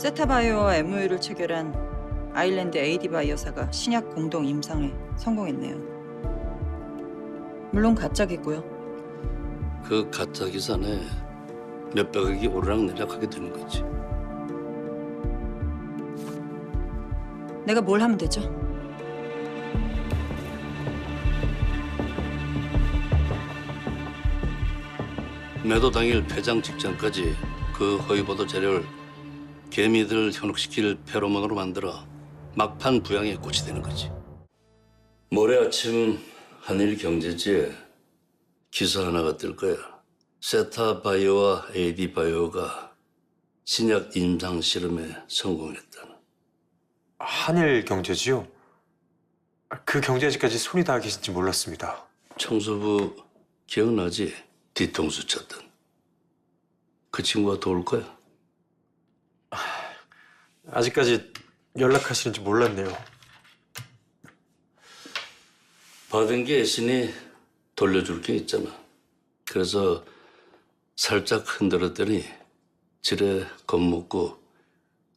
세타바이오와 MOU를 체결한 아일랜드 AD 바이오사가 신약 공동 임상에 성공했네요. 물론 가짜겠고요. 그 가짜 기사네 몇백억이 오르락내리락하게 되는 거지. 내가 뭘 하면 되죠? 매도 당일 폐장 직전까지 그 허위 보도 자료를 개미들을 현혹시킬 페로몬으로 만들어 막판 부양에 꽃이 되는 거지. 모레 아침 한일 경제지에 기사 하나가 뜰 거야. 세타 바이오와 AD 바이오가 신약 임상 실험에 성공했다는. 한일 경제지요? 그 경제지까지 손이 닿아 계신지 몰랐습니다. 청소부 기억나지? 뒤통수 쳤던. 그 친구가 도울 거야. 아직까지 연락하시는지 몰랐네요. 받은 게 있으니 돌려줄 게 있잖아. 그래서 살짝 흔들었더니 지레 겁먹고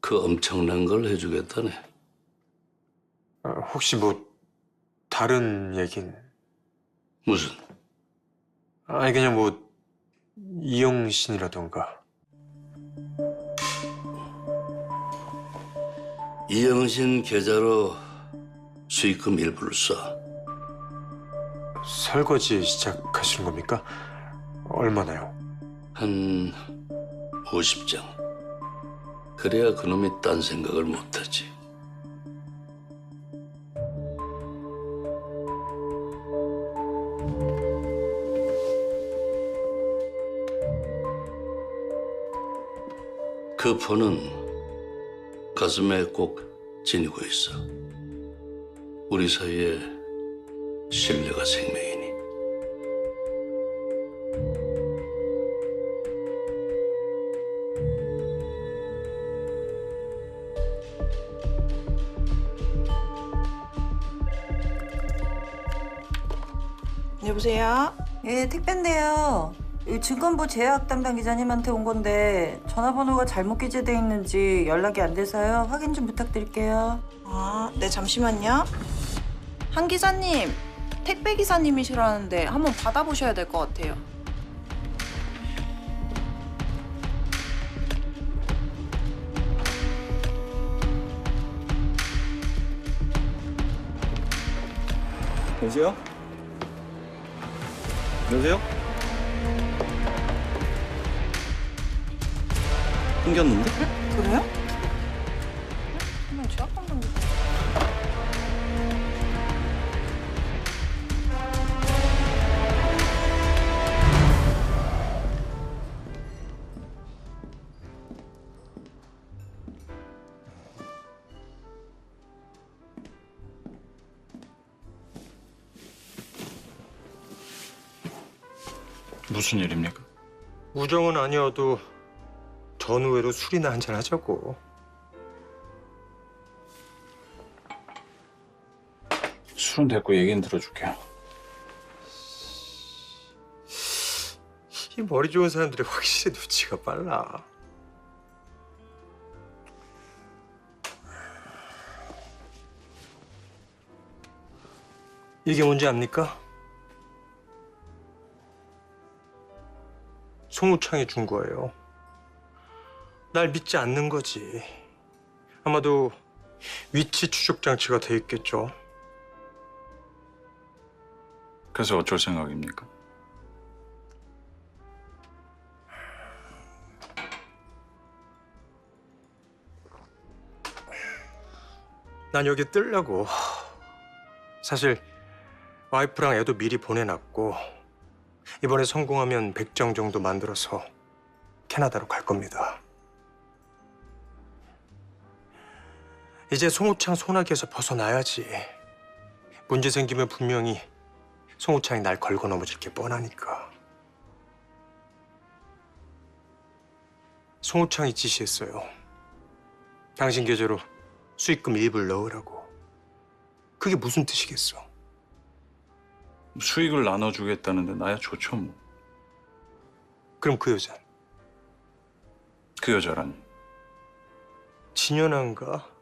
그 엄청난 걸 해주겠다네. 아, 혹시 뭐 다른 얘긴? 무슨? 아니 그냥 뭐 이영신이라던가. 이영신 계좌로 수익금 일부를 쏴. 설거지 시작하시는 겁니까? 얼마나요? 한 50장. 그래야 그놈이 딴 생각을 못하지. 그 폰은 가슴에 꼭 지니고 있어. 우리 사이에 신뢰가 생명이니. 여보세요? 예, 택배인데요. 이 증권부 제약 담당 기자님한테 온 건데 전화번호가 잘못 기재돼 있는지 연락이 안 돼서요. 확인 좀 부탁드릴게요. 아, 네, 잠시만요. 한 기자님, 택배 기사님이시라는데 한번 받아보셔야 될 것 같아요. 여보세요? 여보세요? 끊겼는데? 그래요? 무슨 일입니까? 우정은 아니어도 전후회로 술이나 한잔 하자고. 술은 됐고 얘기는 들어줄게요. 이 머리 좋은 사람들이 확실히 눈치가 빨라. 이게 뭔지 압니까? 송우창이 준 거예요. 날 믿지 않는 거지. 아마도 위치 추적 장치가 돼 있겠죠. 그래서 어쩔 생각입니까? 난 여기 뜨려고. 사실 와이프랑 애도 미리 보내놨고 이번에 성공하면 100장 정도 만들어서 캐나다로 갈 겁니다. 이제 송우창 소나기에서 벗어나야지. 문제 생기면 분명히 송우창이 날 걸고 넘어질 게 뻔하니까. 송우창이 지시했어요. 당신 계좌로 수익금 일부를 넣으라고. 그게 무슨 뜻이겠어? 수익을 나눠주겠다는데 나야 좋죠 뭐. 그럼 그 여자 그 여자라니. 진연한가?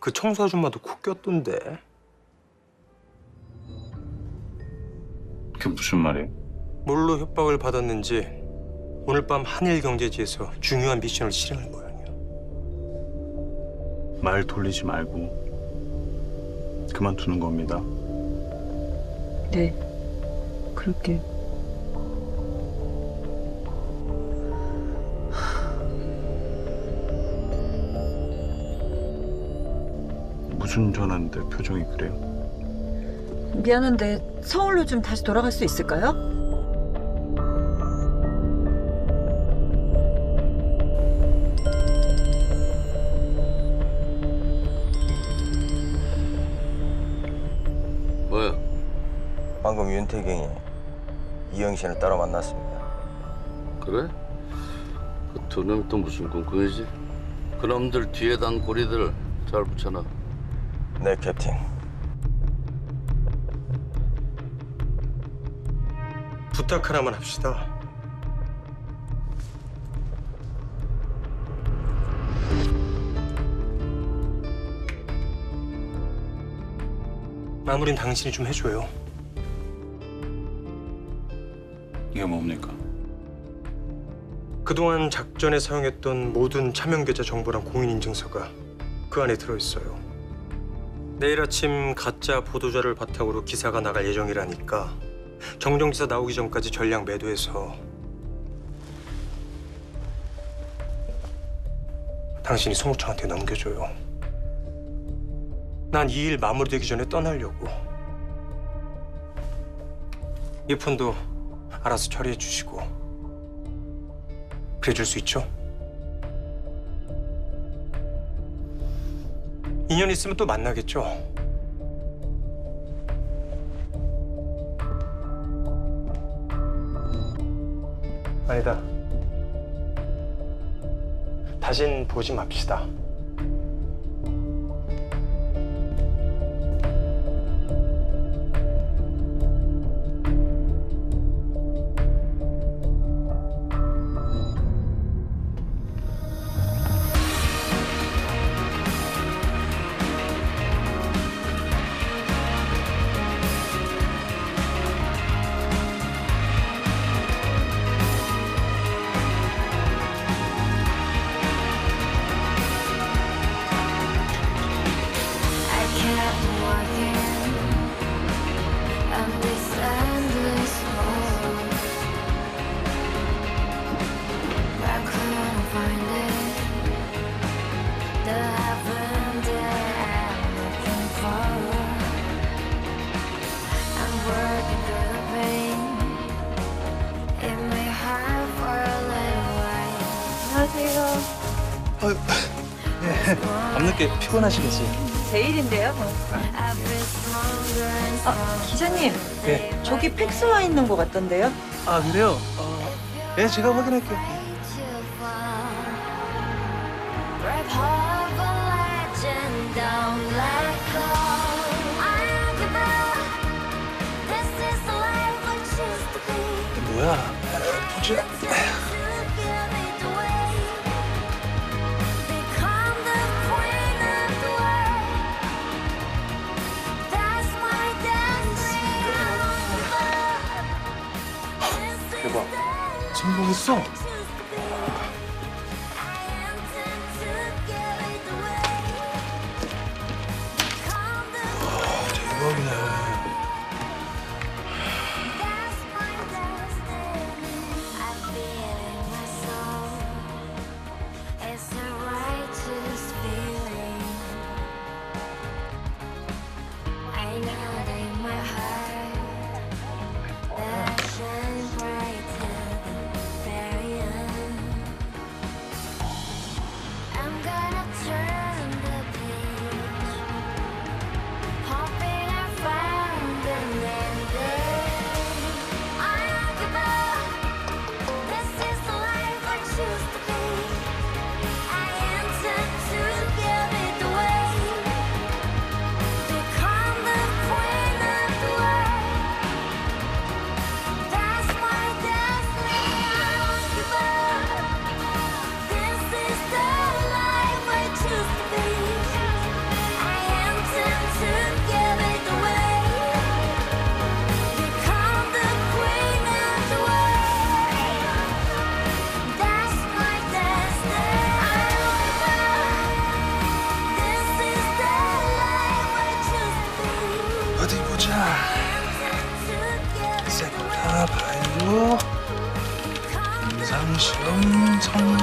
그 청소 아줌마도 코 꼈던데. 그게 무슨 말이에요? 뭘로 협박을 받았는지 오늘 밤 한일경제지에서 중요한 미션을 실행할 모양이야. 말 돌리지 말고 그만두는 겁니다. 네, 그럴게. 무슨 전화인데 표정이 그래요? 미안한데 서울로 좀 다시 돌아갈 수 있을까요? 뭐야? 방금 윤태경이 이영 신을 따로 만났습니다. 그래? 그 두 놈이 또 무슨 꿍꿍이지? 그놈들 뒤에 단 고리들 잘 붙여놔. 네, 캡틴. 부탁 하나만 합시다. 마무리는 당신이 좀 해줘요. 이게 뭡니까? 그동안 작전에 사용했던 모든 차명 계좌 정보랑 공인인증서가 그 안에 들어있어요. 내일 아침 가짜 보도자를 바탕으로 기사가 나갈 예정이라니까 정정지사 나오기 전까지 전량 매도해서 당신이 송우창한테 넘겨줘요. 난 이 일 마무리되기 전에 떠나려고. 이 폰도 알아서 처리해 주시고. 그래 줄 수 있죠? 인연 있으면 또 만나겠죠? 아니다. 다신 보지 맙시다. 밤늦게 피곤하시겠어요? 제 일인데요. I've been stronger and 아, 기자님. 네. 저기 팩스 와 있는 것 같던데요? 아 그래요? 어, 네 제가 확인할게요. Hold of a 送。 자. 셋다 봐요. 임상시험 성공.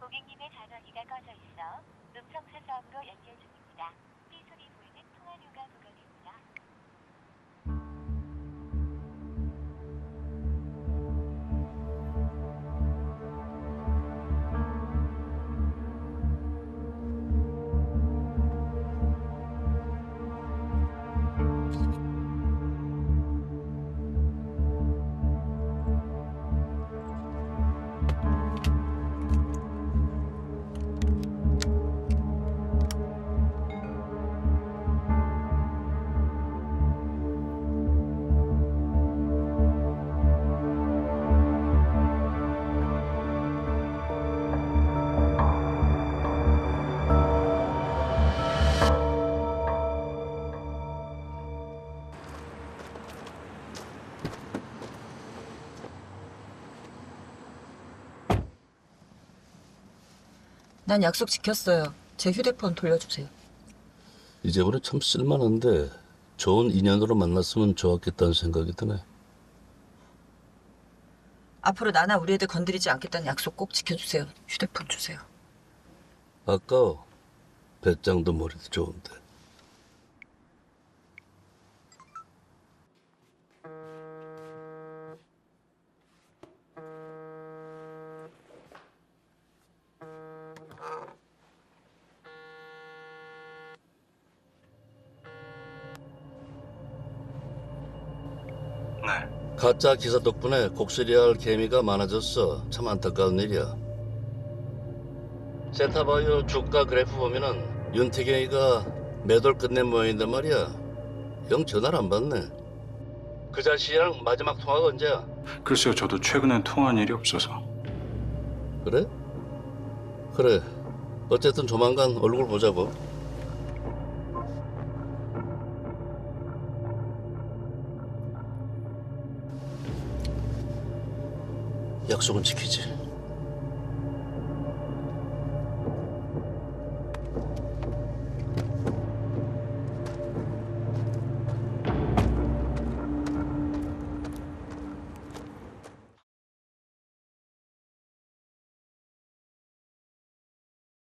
고객님의 전화기가 꺼져 있어 음성 사서함으로 연결 중입니다. 삐 소리 보이는 통화 휴가 구간입니다. 난 약속 지켰어요. 제 휴대폰 돌려주세요. 이제부터 참 쓸만한데 좋은 인연으로 만났으면 좋았겠다는 생각이 드네. 앞으로 나나 우리 애들 건드리지 않겠다는 약속 꼭 지켜주세요. 휴대폰 주세요. 아까 배짱도 머리도 좋은데. 가짜 기사 덕분에 곡소리 할 개미가 많아졌어. 참 안타까운 일이야. 세타바이오 주가 그래프 보면은 윤태경이가 매도를 끝낸 모양인데 말이야. 영 전화를 안 받네. 그 자식이랑 마지막 통화가 언제야? 글쎄요, 저도 최근엔 통화한 일이 없어서. 그래? 그래. 어쨌든 조만간 얼굴 보자고. 약속은 지키지.